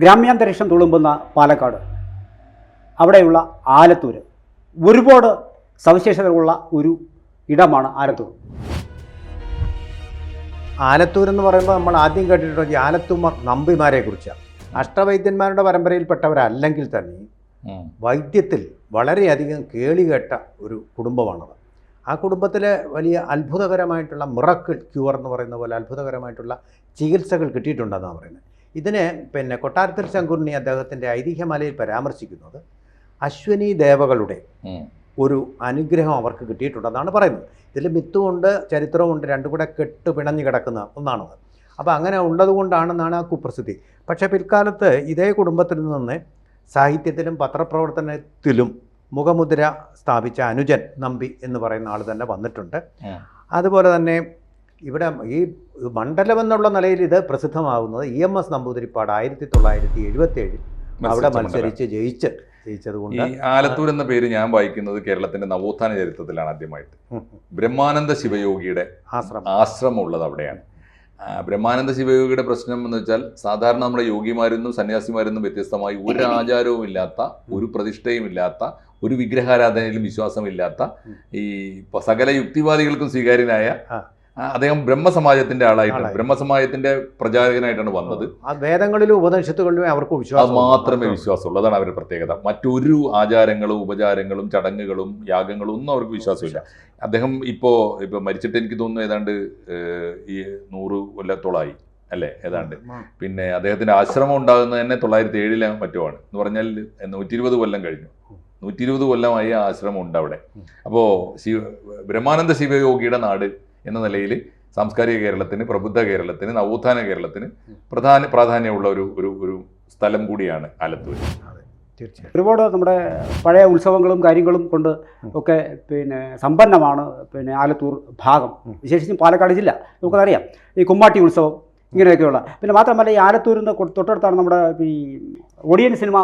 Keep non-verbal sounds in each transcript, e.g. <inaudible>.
ഗ്രാമ്യാന്തരീക്ഷം തുളുമ്പുന്ന പാലക്കാട്. അവിടെയുള്ള ആലത്തൂർ ഒരുപാട് സവിശേഷതകളുള്ള ഒരു ഇടമാണ് ആലത്തൂർ. ആലത്തൂർ എന്ന് പറയുമ്പോൾ നമ്മൾ ആദ്യം കേട്ടിട്ടുണ്ട് ആലത്തൂമർ ആലത്തൂർ നമ്പിമാരെ കുറിച്ചാണ് അഷ്ടവൈദ്യന്മാരുടെ പരമ്പരയിൽപ്പെട്ടവരല്ലെങ്കിൽ തന്നെ വൈദ്യത്തിൽ വളരെയധികം കേളി കേട്ട ഒരു കുടുംബമാണത്. ആ കുടുംബത്തിലെ വലിയ അത്ഭുതകരമായിട്ടുള്ള മിറക്കിൾ ക്യൂർ എന്ന് പറയുന്ന പോലെ അത്ഭുതകരമായിട്ടുള്ള ചികിത്സകൾ കിട്ടിയിട്ടുണ്ടെന്നാണ് പറയുന്നത്. ഇതിന് പിന്നെ കൊട്ടാരത്തിൽ ശങ്കുണ്ണി അദ്ദേഹത്തിന്റെ ഐതിഹ്യമലയിൽ പരാമർശിക്കുന്നത് അശ്വനി ദേവകളുടെ ഒരു അനുഗ്രഹം അവർക്ക് കിട്ടിയിട്ടുണ്ടെന്നാണ് പറയുന്നത്. ഇതിൽ മിത്തുമുണ്ട് ചരിത്രമുണ്ട് രണ്ടും കൂടെ കെട്ട് പിണഞ്ഞു കിടക്കുന്ന ഒന്നാണത്. അപ്പോൾ അങ്ങനെ ഉള്ളതുകൊണ്ടാണെന്നാണ് ആ കുപ്രസിദ്ധി. പക്ഷേ പിൽക്കാലത്ത് ഇതേ കുടുംബത്തിൽ നിന്ന് സാഹിത്യത്തിലും പത്രപ്രവർത്തനത്തിലും മുഖമുദ്ര സ്ഥാപിച്ച അനുജൻ നമ്പി എന്ന് പറയുന്ന ആൾ തന്നെ വന്നിട്ടുണ്ട്. അതുപോലെ തന്നെ ഇവിടെ ഈ മണ്ഡലം എന്നുള്ള നിലയിൽ ഇത് പ്രസിദ്ധമാകുന്നത് ഇ എം എസ് നമ്പൂതിരിപ്പാട് ആയിരത്തി തൊള്ളായിരത്തി എഴുപത്തി ഏഴിൽ അവിടെ മത്സരിച്ച് ജയിച്ച് ജയിച്ചത് ഈ ആലത്തൂർ എന്ന പേര് ഞാൻ വായിക്കുന്നത് കേരളത്തിന്റെ നവോത്ഥാന ചരിത്രത്തിലാണ് ആദ്യമായിട്ട്. ബ്രഹ്മാനന്ദ ശിവയോഗിയുടെ ആശ്രമം. ആശ്രമം ഉള്ളത് അവിടെയാണ് ബ്രഹ്മാനന്ദ ശിവയോഗിയുടെ പ്രശ്നം എന്ന് വെച്ചാൽ സാധാരണ നമ്മുടെ യോഗിമാരെന്നും സന്യാസിമാരെന്നും വ്യത്യസ്തമായി ഒരു ആചാരവും ഇല്ലാത്ത ഒരു പ്രതിഷ്ഠയും ഇല്ലാത്ത ഒരു വിഗ്രഹാരാധനയിലും വിശ്വാസമില്ലാത്ത ഈ സകല യുക്തിവാദികൾക്കും സ്വീകാര്യനായ അദ്ദേഹം ബ്രഹ്മസമാജത്തിന്റെ ആളായിട്ട് ആളായി. ബ്രഹ്മസമാജത്തിന്റെ പ്രചാരകനായിട്ടാണ് വന്നത്. വേദങ്ങളിലും ഉപനിഷത്തുകളിലും അവർക്ക് വിശ്വാസം മാത്രമേ വിശ്വാസമുള്ളൂ. അതാണ് അവരുടെ പ്രത്യേകത. മറ്റൊരു ആചാരങ്ങളും ഉപചാരങ്ങളും ചടങ്ങുകളും യാഗങ്ങളും ഒന്നും അവർക്ക് വിശ്വാസമില്ല. അദ്ദേഹം ഇപ്പോ ഇപ്പൊ മരിച്ചിട്ട് എനിക്ക് തോന്നുന്നു ഏതാണ്ട് ഈ നൂറ് കൊല്ലത്തോളായി അല്ലേ? ഏതാണ്ട്. പിന്നെ അദ്ദേഹത്തിന്റെ ആശ്രമം ഉണ്ടാകുന്നത് തന്നെ തൊള്ളായിരത്തി ഏഴിലെ മറ്റുമാണ്. എന്ന് പറഞ്ഞാൽ നൂറ്റി ഇരുപത് കൊല്ലം കഴിഞ്ഞു. നൂറ്റി ഇരുപത് കൊല്ലമായി ആ ആശ്രമം ഉണ്ട് അവിടെ. അപ്പോ അപ്പോൾ ശിവ ബ്രഹ്മാനന്ദ ശിവയോഗിയുടെ നാട് എന്ന നിലയിൽ സാംസ്കാരിക കേരളത്തിന് പ്രബുദ്ധ കേരളത്തിന് നവോത്ഥാന കേരളത്തിന് പ്രധാന പ്രാധാന്യമുള്ള ഒരു ഒരു ഒരു സ്ഥലം കൂടിയാണ് ആലത്തൂർ തീർച്ചയായും. ഒരുപാട് നമ്മുടെ പഴയ ഉത്സവങ്ങളും കാര്യങ്ങളും കൊണ്ട് ഒക്കെ പിന്നെ സമ്പന്നമാണ് പിന്നെ ആലത്തൂർ ഭാഗം. വിശേഷിച്ചും പാലക്കാട് ജില്ല. നമുക്കതറിയാം. ഈ കുമ്മാട്ടി ഉത്സവം ഇങ്ങനെയൊക്കെയുള്ള. പിന്നെ മാത്രമല്ല ഈ ആലത്തൂരിന് തൊട്ടടുത്താണ് നമ്മുടെ ഈ ഒടിയൻ സിനിമ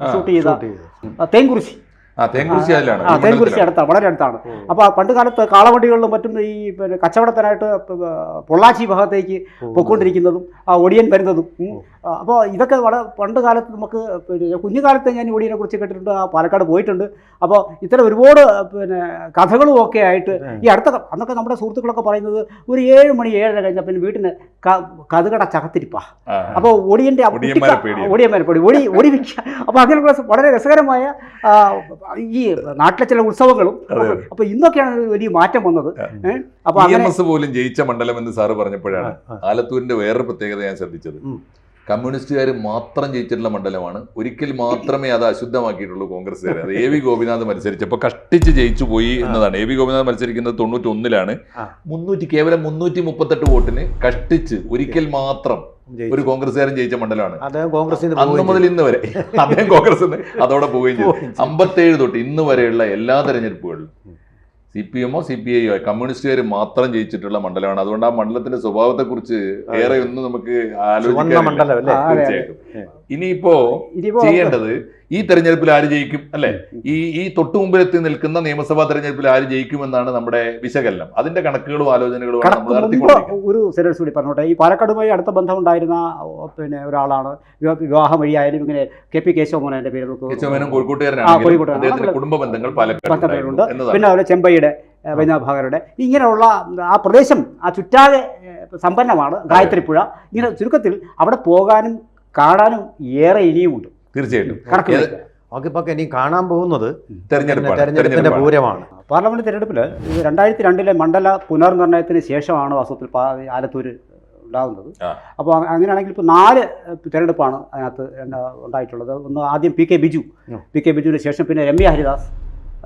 ഷൂട്ട് ചെയ്ത തേങ്കുറിശി ഈ അടുത്താണ് വളരെ അടുത്താണ്. അപ്പോൾ പണ്ട് കാലത്ത് കാളവണ്ടികളിലും മറ്റും ഈ പിന്നെ കച്ചവടത്തിനായിട്ട് പൊള്ളാച്ചി ഭാഗത്തേക്ക് പൊക്കോണ്ടിരിക്കുന്നതും ആ ഒടിയൻ വരുന്നതും അപ്പോൾ ഇതൊക്കെ വളരെ പണ്ട് കാലത്ത് നമുക്ക് പിന്നെ കുഞ്ഞുകാലത്ത് ഞാൻ ഒടിയനെ കുറിച്ച് കേട്ടിട്ടുണ്ട് ആ പാലക്കാട് പോയിട്ടുണ്ട്. അപ്പോൾ ഇത്തരം ഒരുപാട് പിന്നെ കഥകളും ഒക്കെ ആയിട്ട് ഈ അടുത്ത അന്നൊക്കെ നമ്മുടെ സുഹൃത്തുക്കളൊക്കെ പറയുന്നത് ഒരു ഏഴ് മണി ഏഴര കഴിഞ്ഞാൽ പിന്നെ വീട്ടിന് കഥകട ചകത്തിരിപ്പാ. അപ്പോൾ ഒടിയന്റെ ഒടിയന്മാരെ. പേടി ഒടി ഒടി വിൽക്കുക അപ്പോൾ അങ്ങനെയുള്ള സ- വളരെ രസകരമായ ഈ നാട്ടിലെ ചില ഉത്സവങ്ങളും. അപ്പോൾ ഇന്നൊക്കെയാണ് വലിയ മാറ്റം വന്നത്. അപ്പൊ പോലും ജയിച്ച മണ്ഡലം എന്ന് സാറ് പറഞ്ഞപ്പോഴാണ്. ആലത്തൂരിന്റെ വേറൊരു പ്രത്യേകത ഞാൻ ശ്രദ്ധിച്ചത്. കമ്മ്യൂണിസ്റ്റുകാർ മാത്രം ജയിച്ചിട്ടുള്ള മണ്ഡലമാണ്. ഒരിക്കൽ മാത്രമേ അത് അശുദ്ധമാക്കിയിട്ടുള്ളൂ കോൺഗ്രസ്സുകാർ. അത് എ വി ഗോപിനാഥ് മത്സരിച്ചപ്പോൾ കഷ്ടിച്ച് ജയിച്ചു പോയി എന്നതാണ്. എ വി ഗോപിനാഥ് മത്സരിക്കുന്നത് തൊണ്ണൂറ്റി ഒന്നിലാണ് മുന്നൂറ്റി കേവലം മുന്നൂറ്റി മുപ്പത്തെട്ട് വോട്ടിന് കഷ്ടിച്ച് ഒരിക്കൽ മാത്രം. ഒരു കോൺഗ്രസ്സുകാരൻ ജയിച്ച മണ്ഡലമാണ്. അന്ന് മുതൽ ഇന്ന് വരെ അദ്ദേഹം കോൺഗ്രസ് അതോടെ പോവുകയും ചെയ്തു. അമ്പത്തേഴ് തൊട്ട് ഇന്ന് വരെയുള്ള എല്ലാ തെരഞ്ഞെടുപ്പുകളിലും സി പി എമ്മോ സി പി ഐയോ കമ്മ്യൂണിസ്റ്റുകാർ മാത്രം ജയിച്ചിട്ടുള്ള മണ്ഡലമാണ്. അതുകൊണ്ട് ആ മണ്ഡലത്തിന്റെ സ്വഭാവത്തെക്കുറിച്ച് ഏറെ ഒന്നും നമുക്ക് ആലോചിക്കാൻ. തീർച്ചയായിട്ടും. ഇനിയിപ്പോ ചെയ്യേണ്ടത് ഈ തെരഞ്ഞെടുപ്പിൽ ആര് ജയിക്കും അല്ലെ? ഈ ഈ തൊട്ടു മുമ്പിലെത്തി നിൽക്കുന്ന നിയമസഭാ തെരഞ്ഞെടുപ്പിൽ ആര് ജയിക്കുമെന്നാണ് നമ്മുടെ വിശകലനം. അതിന്റെ കണക്കുകളും ആലോചനകളും ഒരു സെന്റൻസ് കൂടി പറഞ്ഞോട്ടെ ഈ പാലക്കാടുമായി അടുത്ത ബന്ധം ഉണ്ടായിരുന്ന പിന്നെ ഒരാളാണ് വിവാഹം വഴിയായാലും ഇങ്ങനെ കെ പി കേശവമോനന്റെ പേര് നമുക്ക് കേശവമേനോൻ കോഴിക്കോട്ടുകാരനാണ്. കുടുംബ ബന്ധങ്ങൾ പാലക്കാട് പിന്നെ അതുപോലെ ചെമ്പൈയുടെ ഏഹ്, ഇങ്ങനെയുള്ള ആ പ്രദേശം ആ ചുറ്റാകെ ഏഹ്, സമ്പന്നമാണ് ഗായത്രിപ്പുഴ. ഇങ്ങനെ ചുരുക്കത്തിൽ അവിടെ പോകാനും കാണാനും ഏറെ ഇനിയുമുണ്ട്. തീർച്ചയായിട്ടും. കണക്ക്. ഇനി കാണാൻ പോകുന്നത് തെരഞ്ഞെടുപ്പാണ്. തെരഞ്ഞെടുപ്പിന്റെ. പൂരമാണ്. പാർലമെന്റ് തെരഞ്ഞെടുപ്പിൽ രണ്ടായിരത്തി രണ്ടിലെ മണ്ഡല പുനർനിർണയത്തിന് ശേഷമാണ് വാസ്തവത്തിൽ ആലത്തൂര് ആലത്തൂർ ഉണ്ടാകുന്നത്. അപ്പോൾ അങ്ങനെയാണെങ്കിൽ ഇപ്പോൾ നാല് തിരഞ്ഞെടുപ്പാണ് അതിനകത്ത് ഉണ്ടായിട്ടുള്ളത്. ഒന്ന് ആദ്യം P K Biju. P K ബിജുവിന് ശേഷം പിന്നെ രമ്യ ഹരിദാസ്.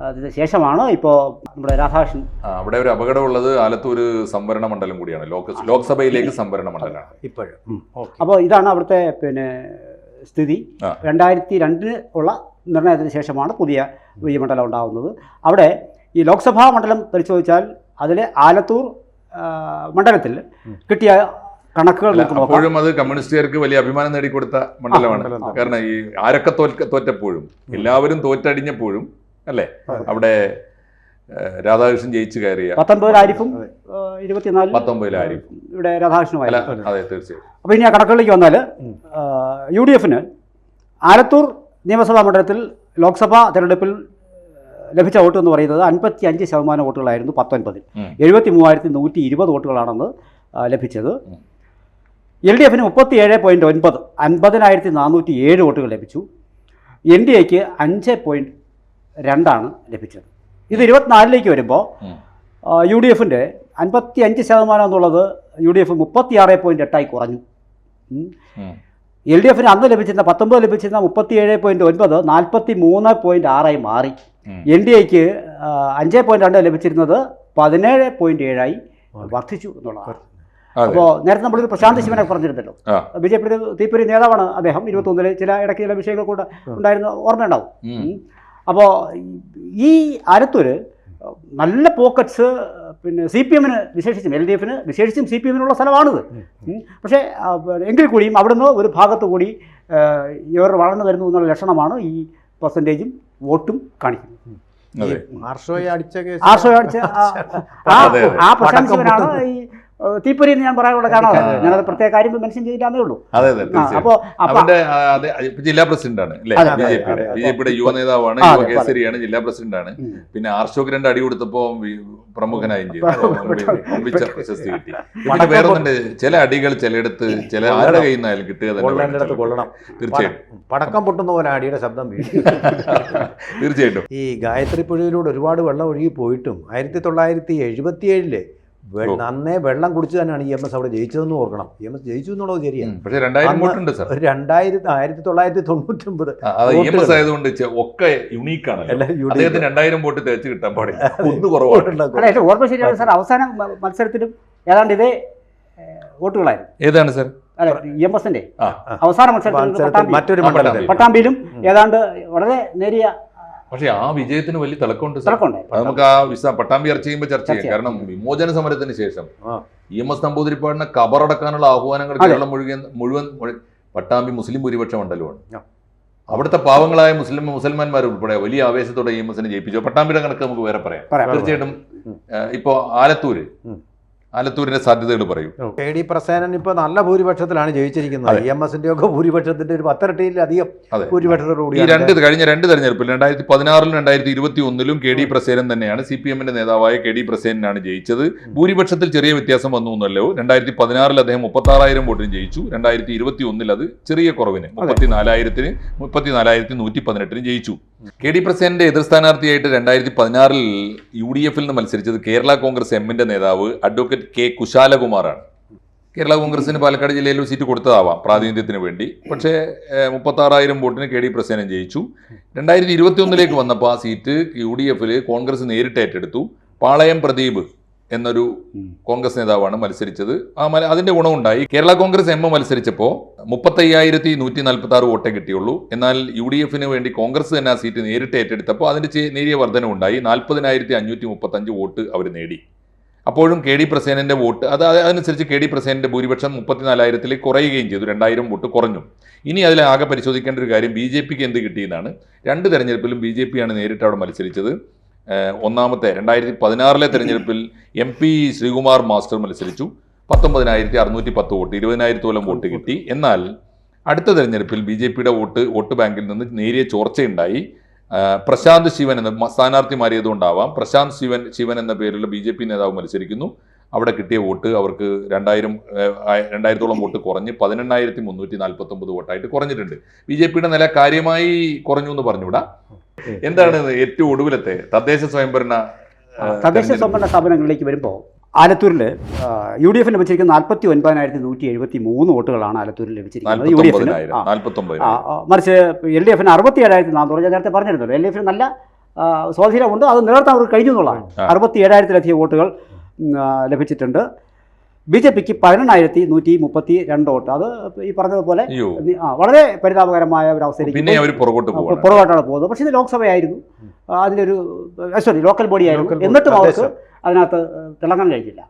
അതിന് ശേഷമാണ് ഇപ്പോൾ നമ്മുടെ രാധാകൃഷ്ണൻ? അവിടെ ഒരു അപകടമുള്ളത് ആലത്തൂർ സംവരണ മണ്ഡലം കൂടിയാണ്. ലോക ലോക്സഭയിലേക്ക് സംവരണ മണ്ഡലമാണ്. ഇപ്പോഴും. ഓക്കെ. അപ്പോൾ ഇതാണ് അവിടുത്തെ പിന്നെ സ്ഥിതി. രണ്ടായിരത്തി രണ്ടിന് ഉള്ള നിർണയത്തിന് ശേഷമാണ് പുതിയ ഈ മണ്ഡലം ഉണ്ടാകുന്നത്. അവിടെ ഈ ലോക്സഭാ മണ്ഡലം പരിശോധിച്ചാൽ അതിൽ ആലത്തൂർ മണ്ഡലത്തിൽ കിട്ടിയ കണക്കുകൾ അപ്പോഴും അത് കമ്മ്യൂണിസ്റ്റുകാർക്ക് വലിയ അഭിമാനം നേടിക്കൊടുത്ത മണ്ഡലമാണ്. കാരണം ഈ ആരൊക്കെ തോറ്റപ്പോഴും എല്ലാവരും തോറ്റടിഞ്ഞപ്പോഴും അല്ലേ? അവിടെ രാധാകൃഷ്ണൻ ജയിച്ചു കയറിയ പത്തൊൻപതിൽ ആരിഫും ഇരുപത്തിനാലിൽ പത്തൊമ്പതിൽ ആരിഫും. ഇവിടെ അല്ല രാധാകൃഷ്ണനുമായി അതെ തീർച്ചയായും. അപ്പോൾ ഇനി ആ കണക്കുകളിലേക്ക് വന്നാൽ യു ഡി എഫിന് ആലത്തൂർ നിയമസഭാ മണ്ഡലത്തിൽ ലോക്സഭാ തെരഞ്ഞെടുപ്പിൽ ലഭിച്ച വോട്ട് എന്ന് പറയുന്നത് അൻപത്തി അഞ്ച് ശതമാനം വോട്ടുകളായിരുന്നു പത്തൊൻപതിൽ. എഴുപത്തി മൂവായിരത്തി നൂറ്റി ഇരുപത് വോട്ടുകളാണെന്ന് ലഭിച്ചത്. എൽ ഡി എഫിന് മുപ്പത്തി ഏഴ് പോയിന്റ് ഒൻപത് അൻപതിനായിരത്തി നാനൂറ്റി ഏഴ് വോട്ടുകൾ ലഭിച്ചു. എൻ ഡി എക്ക് അഞ്ച് പോയിന്റ് രണ്ടാണ് ലഭിച്ചത്. ഇത് ഇരുപത്തിനാലിലേക്ക് വരുമ്പോൾ. യു ഡി എഫിന്റെ അൻപത്തി അഞ്ച് ശതമാനം എന്നുള്ളത് യു ഡി എഫ് മുപ്പത്തിയാറ് പോയിന്റ് എട്ടായി കുറഞ്ഞു. എൽ ഡി എഫിന് അന്ന് ലഭിച്ചിരുന്ന പത്തൊമ്പത് ലഭിച്ചിരുന്ന മുപ്പത്തിയേഴ് പോയിന്റ് ഒൻപത് നാൽപ്പത്തി മൂന്ന് പോയിന്റ് ആറായി മാറി. എൻ ഡി എക്ക് അഞ്ച് പോയിന്റ് രണ്ട് ലഭിച്ചിരുന്നത് പതിനേഴ് പോയിന്റ് ഏഴായി വർദ്ധിച്ചു എന്നുള്ളതാണ്. അപ്പോൾ നേരത്തെ നമ്മളൊരു പ്രശാന്ത് ശിവനെ പറഞ്ഞിരുന്നല്ലോ. ബി ജെ പിയുടെ തീപ്പൊരി നേതാവാണ് അദ്ദേഹം. ഇരുപത്തൊന്നിൽ ചില ഇടയ്ക്ക് ചില വിഷയങ്ങൾ കൂടെ ഉണ്ടായിരുന്ന ഓർമ്മയുണ്ടാവും. അപ്പോൾ ഈ ആലത്തൂർ നല്ല പോക്കറ്റ്സ് പിന്നെ സി പി എമ്മിന് വിശേഷിച്ചും എൽ ഡി എഫിന് വിശേഷിച്ചും സി പി എമ്മിനുള്ള സ്ഥലമാണിത്. പക്ഷേ എങ്കിൽ കൂടിയും അവിടുന്ന് ഒരു ഭാഗത്ത് കൂടി ഇവർ വളർന്നു വരുന്നു എന്നുള്ള ലക്ഷണമാണ് ഈ പെർസെന്റേജും വോട്ടും കാണിക്കുന്നത്. ആർഷോയെ അടിച്ച കേസ് ആർഷോ അടിച്ച ആ- <laughs> ശിവനാണ് ഈ തീപ്പൊരി എന്ന് ഞാൻ പറയാനുള്ള കാരണം അതെ. ഞാനത് പ്രത്യേക കാര്യം മെൻഷൻ ചെയ്തിട്ടാന്നേ ഉള്ളൂ. അതെ അതെ അപ്പോൾ അവന്റെ ജില്ലാ പ്രസിഡന്റ് ആണ് അല്ലേ? അതെ, ബി ജെ പിയുടെ. ബി ജെ പിയുടെ യുവ നേതാവാണ് യുവ കേസരിയാണ് ജില്ലാ പ്രസിഡന്റ് ആണ്. പിന്നെ ആർഷോക്ക് രണ്ട് അടി കൊടുത്തപ്പോ പ്രമുഖനായി ചെയ്തു പ്രശസ്തി കിട്ടി. പിന്നെ ചില അടികൾ ചിലയിടത്ത് ചില ആരുടെ കയ്യിൽ നിന്നായാലും കിട്ടുക തന്നെ വേണം കൊള്ളണം. തീർച്ചയായും. പടക്കം പൊട്ടുന്ന പോലെ അടിയുടെ ശബ്ദം തീർച്ചയായിട്ടും. ഈ ഗായത്രി പുഴയിലൂടെ ഒരുപാട് വെള്ളം ഒഴുകി പോയിട്ടും ആയിരത്തി തൊള്ളായിരത്തി എഴുപത്തിയേഴിൽ. നന്നേ വെള്ളം കുടിച്ച് തന്നെയാണ് ഇ എം എസ് അവിടെ ജയിച്ചതെന്ന് ഓർക്കണം. ഇ എം എസ് ജയിച്ചു എന്നുള്ളത് ശരിയാണ്. പക്ഷെ രണ്ടായിരം അന്ന് വോട്ടുണ്ട് സാർ. രണ്ടായിരത്തി ആയിരത്തി തൊള്ളായിരത്തി തൊണ്ണൂറ്റി ഒമ്പത് ആ, അത് ഇ എം എസ് ആയതുകൊണ്ട് ഒക്കെ യുണീക്ക് അദ്ദേഹത്തിന് രണ്ടായിരം വോട്ട് തേച്ച് കിട്ടാൻ പാടില്ല. ഒന്ന് ഓർമ്മ ശരിയാണ് സാർ. അവസാന മത്സരത്തിലും ഏതാണ്ട് ഇതേ വോട്ടുകളായിരുന്നു. ഏതാണ് സാർ? ഇ എം എസിന്റെ. അവസാന മത്സരത്തിൽ മറ്റൊരു പട്ടാമ്പിയിലും ഏതാണ്ട് വളരെ നേരിയ പക്ഷെ ആ വിജയത്തിന് വലിയ തിളക്കമുണ്ട് അത് നമുക്ക് ആ വിസ പട്ടാമ്പി ചർച്ച ചെയ്യുമ്പോൾ ചർച്ച ചെയ്യാം. കാരണം വിമോചന സമരത്തിന് ശേഷം. ഇ എം എസ് നമ്പൂതിരിപ്പാടിനെ കബറടക്കാനുള്ള ആഹ്വാനങ്ങൾ. കേരളം മുഴുവൻ മുഴുവൻ പട്ടാമ്പി മുസ്ലിം ഭൂരിപക്ഷ മണ്ഡലമാണ്. അവിടുത്തെ പാവങ്ങളായ മുസ്ലിം മുസൽമാന്മാർ ഉൾപ്പെടെ വലിയ ആവേശത്തോടെ ഇ എം എസിനെ ജയിപ്പിച്ചു. പട്ടാമ്പിയുടെ കണക്ക് നമുക്ക് വേറെ പറയാം. തീർച്ചയായിട്ടും ഇപ്പോൾ ഇപ്പോ ആലത്തൂര്. ആലത്തൂരിന്റെ സാധ്യതകൾ പറയൂ. കെ ഡി പ്രസേനൻ ഇപ്പൊ നല്ല ഭൂരിപക്ഷത്തിലാണ് ജയിച്ചിരിക്കുന്നത്. ഇ എം എസിന്റെ ഒക്കെ ഭൂരിപക്ഷത്തിന്റെ ഒരു പത്തിരട്ടിയിലധികം ഭൂരിപക്ഷത്തോടുകൂടി ഈ രണ്ട് കഴിഞ്ഞ രണ്ട് തെരഞ്ഞെടുപ്പിൽ രണ്ടായിരത്തി പതിനാറിലും രണ്ടായിരത്തി ഇരുപത്തി ഒന്നിലും കെ ഡി പ്രസേനൻ തന്നെയാണ് സി പി എമ്മിന്റെ നേതാവായ കെ ഡി പ്രസേനാണ് ജയിച്ചത്. ഭൂരിപക്ഷത്തിൽ ചെറിയ വ്യത്യാസം വന്നു എന്നല്ലോ. രണ്ടായിരത്തി പതിനാറിൽ അദ്ദേഹം മുപ്പത്തി ആറായിരം വോട്ടിന് ജയിച്ചു. രണ്ടായിരത്തി ഇരുപത്തി ഒന്നിൽ അത് ചെറിയ കുറവിന് മുപ്പത്തി നാലായിരത്തിന് മുപ്പത്തി നാലായിരത്തി നൂറ്റി പതിനെട്ടിന് ജയിച്ചു. കെ ഡി പ്രസിഡന്റ് എതിർ സ്ഥാനാർത്ഥിയായിട്ട് രണ്ടായിരത്തി പതിനാറിൽ യു ഡി എഫിൽ നിന്ന് മത്സരിച്ചത് കേരള കോൺഗ്രസ് എമ്മിന്റെ നേതാവ് അഡ്വക്കേറ്റ് കെ കുശാലകുമാറാണ്. കേരള കോൺഗ്രസിന് പാലക്കാട് ജില്ലയിൽ സീറ്റ് കൊടുത്തതാവാം പ്രാതിനിധ്യത്തിന് വേണ്ടി. പക്ഷേ മുപ്പത്തി ആറായിരം വോട്ടിന് കെ ഡി പ്രസേനം ജയിച്ചു. രണ്ടായിരത്തി ഇരുപത്തി ഒന്നിലേക്ക് വന്നപ്പോൾ ആ സീറ്റ് യു ഡി എഫിൽ കോൺഗ്രസ് നേരിട്ട് ഏറ്റെടുത്തു. പാളയം പ്രദീപ് എന്നൊരു കോൺഗ്രസ് നേതാവാണ് മത്സരിച്ചത്. ആ മല അതിന്റെ ഗുണമുണ്ടായി. കേരള കോൺഗ്രസ് എം മത്സരിച്ചപ്പോൾ മുപ്പത്തയ്യായിരത്തി നൂറ്റി നാൽപ്പത്തി ആറ് വോട്ടേ കിട്ടിയുള്ളൂ. എന്നാൽ യു ഡി എഫിന് വേണ്ടി കോൺഗ്രസ് തന്നെ ആ സീറ്റ് നേരിട്ട് ഏറ്റെടുത്തപ്പോൾ അതിന്റെ നേരിയ വർധനവുണ്ടായി. നാൽപ്പതിനായിരത്തി അഞ്ഞൂറ്റി മുപ്പത്തഞ്ച് വോട്ട് അവർ നേടി. അപ്പോഴും കെ ഡി പ്രസേനന്റെ വോട്ട് അത് അത് അതനുസരിച്ച് കെ ഡി പ്രസേനന്റെ ഭൂരിപക്ഷം മുപ്പത്തിനാലായിരത്തിൽ കുറയുകയും ചെയ്തു. രണ്ടായിരം വോട്ട് കുറഞ്ഞു. ഇനി അതിൽ ആകെ പരിശോധിക്കേണ്ട ഒരു കാര്യം ബി ജെ പിക്ക് എന്ത് കിട്ടിയെന്നാണ്. രണ്ട് തെരഞ്ഞെടുപ്പിലും ബി ജെ പിയാണ് നേരിട്ട് അവിടെ മത്സരിച്ചത്. ഒന്നാമത്തെ രണ്ടായിരത്തി പതിനാറിലെ തെരഞ്ഞെടുപ്പിൽ എം പി ശ്രീകുമാർ മാസ്റ്റർ മത്സരിച്ചു. പത്തൊമ്പതിനായിരത്തി അറുന്നൂറ്റി പത്ത് വോട്ട് ഇരുപതിനായിരത്തോളം വോട്ട് കിട്ടി. എന്നാൽ അടുത്ത തെരഞ്ഞെടുപ്പിൽ ബി ജെ പിയുടെ വോട്ട് വോട്ട് ബാങ്കിൽ നിന്ന് നേരിയ ചോർച്ചയുണ്ടായി. പ്രശാന്ത് ശിവൻ എന്ന സ്ഥാനാർത്ഥി മാറിയതുകൊണ്ടാവാം പ്രശാന്ത് ശിവൻ ശിവൻ എന്ന പേരിലുള്ള ബി ജെ പി നേതാവ് മത്സരിക്കുന്നു. അവിടെ കിട്ടിയ വോട്ട് അവർക്ക് രണ്ടായിരം രണ്ടായിരത്തോളം വോട്ട് കുറഞ്ഞ് പതിനെണ്ണായിരത്തി മുന്നൂറ്റി നാൽപ്പത്തൊമ്പത് വോട്ടായിട്ട് കുറഞ്ഞിട്ടുണ്ട്. ബി ജെ പിയുടെ നില കാര്യമായി കുറഞ്ഞു എന്ന് പറഞ്ഞുകൂടാ. എന്താണ് ഏറ്റവും ഒടുവിലത്തെ തദ്ദേശ സ്വയംഭരണ തദ്ദേശ? സ്വയംഭരണ സ്ഥാപനങ്ങളിലേക്ക് വരുമ്പോൾ ആലത്തൂരിൽ യു ഡി എഫിന് ലഭിച്ചിരിക്കുന്ന നാൽപ്പത്തി ഒൻപതിനായിരത്തി നൂറ്റി എഴുപത്തി മൂന്ന് വോട്ടുകളാണ് ആലത്തൂരിൽ ലഭിച്ചിരിക്കുന്നത് യു ഡി എഫിന് മറിച്ച് എൽ ഡി എഫിന് അറുപത്തി ഏഴായിരത്തി നാനൂറ് ഞാൻ നേരത്തെ പറഞ്ഞിരുന്നല്ലോ എൽ ഡി എഫിന് നല്ല സ്വാധീനമുണ്ട് അത് നിലനിർത്താൻ അവർക്ക് കഴിഞ്ഞു എന്നുള്ളതാണ്. അറുപത്തി ഏഴായിരത്തിലധികം വോട്ടുകൾ ലഭിച്ചിട്ടുണ്ട് ബി ജെ പിക്ക് പതിനെണ്ണായിരത്തി നൂറ്റി മുപ്പത്തി രണ്ട് വോട്ട്. അത് ഈ പറഞ്ഞതുപോലെ വളരെ പരിതാപകരമായ ഒരു അവസ്ഥയിലേക്ക് പുറകോട്ടാണ് പോകുന്നത്. പക്ഷേ ഇത് ലോക്സഭയായിരുന്നു. അതിലൊരു സോറി ലോക്കൽ ബോഡി ആയിരുന്നു. എന്നിട്ടും അവർക്ക്. അതിനകത്ത് തിളങ്ങാൻ കഴിഞ്ഞില്ല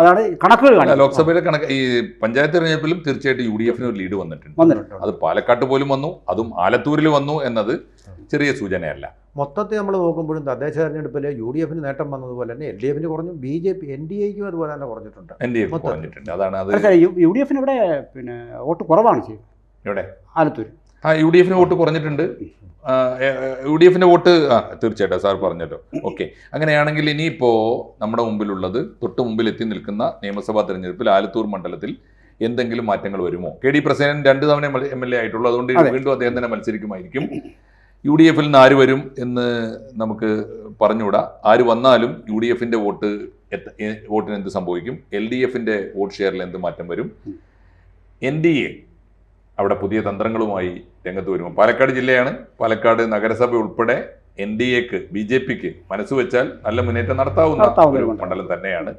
അതാണ് കണക്കുകൾ ലോക്സഭയിലെ കണക്ക് ഈ പഞ്ചായത്ത് തിരഞ്ഞെടുപ്പിലും തീർച്ചയായിട്ടും യു ഡി എഫിന് ഒരു ലീഡ് വന്നിട്ടുണ്ട്. വന്നിട്ടുണ്ട്. അത് പാലക്കാട്ട് പോലും വന്നു അതും ആലത്തൂരിൽ വന്നു എന്നത് ചെറിയ സൂചനയല്ല. മൊത്തത്തിൽ നമ്മൾ നോക്കുമ്പോഴും തദ്ദേശ തെരഞ്ഞെടുപ്പിൽ യു ഡി എഫിന് നേട്ടം വന്നതുപോലെ തന്നെ എൽ ഡി എഫിന് കുറഞ്ഞു B J P N D എക്കും അതുപോലെ തന്നെ കുറഞ്ഞിട്ടുണ്ട്. എൻ ഡി എഫ് കുറഞ്ഞിട്ടുണ്ട്. അതാണ് അത് യു ഡി എഫിന് ഇവിടെ പിന്നെ വോട്ട് കുറവാണ് ചെയ്യുന്നത് ഇവിടെ ആലത്തൂർ ആ യു ഡി എഫിന് വോട്ട് കുറഞ്ഞിട്ടുണ്ട്. യു ഡി എഫിന്റെ വോട്ട് ആ തീർച്ചയായിട്ടും സാർ പറഞ്ഞല്ലോ. ഓക്കെ. അങ്ങനെയാണെങ്കിൽ ഇനിയിപ്പോ നമ്മുടെ മുമ്പിലുള്ളത് തൊട്ട് മുമ്പിൽ എത്തി നിൽക്കുന്ന നിയമസഭാ തെരഞ്ഞെടുപ്പിൽ ആലത്തൂർ മണ്ഡലത്തിൽ എന്തെങ്കിലും മാറ്റങ്ങൾ വരുമോ? കെ ഡി പ്രസേനൻ രണ്ട് തവണ എം എൽ എ ആയിട്ടുള്ളൂ. അതുകൊണ്ട് വീണ്ടും അദ്ദേഹം തന്നെ മത്സരിക്കുമായിരിക്കും. യു ഡി എഫിൽ നിന്ന് ആര് വരും എന്ന് നമുക്ക് പറഞ്ഞുകൂടാ. ആര് വന്നാലും യു ഡി എഫിന്റെ വോട്ട് വോട്ടിന് എന്ത് സംഭവിക്കും? എൽ ഡി എഫിന്റെ വോട്ട് ഷെയറിൽ എന്ത് മാറ്റം വരും? എൻ ഡി എ അവിടെ പുതിയ തന്ത്രങ്ങളുമായി രംഗത്ത് വരുമ്പോൾ. പാലക്കാട് ജില്ലയാണ്. പാലക്കാട് നഗരസഭ ഉൾപ്പെടെ എൻ ഡി എക്ക് ബി ജെ പിക്ക് മനസ്സുവെച്ചാൽ നല്ല മുന്നേറ്റം നടത്താവുന്ന ഒരു. മണ്ഡലം തന്നെയാണ്.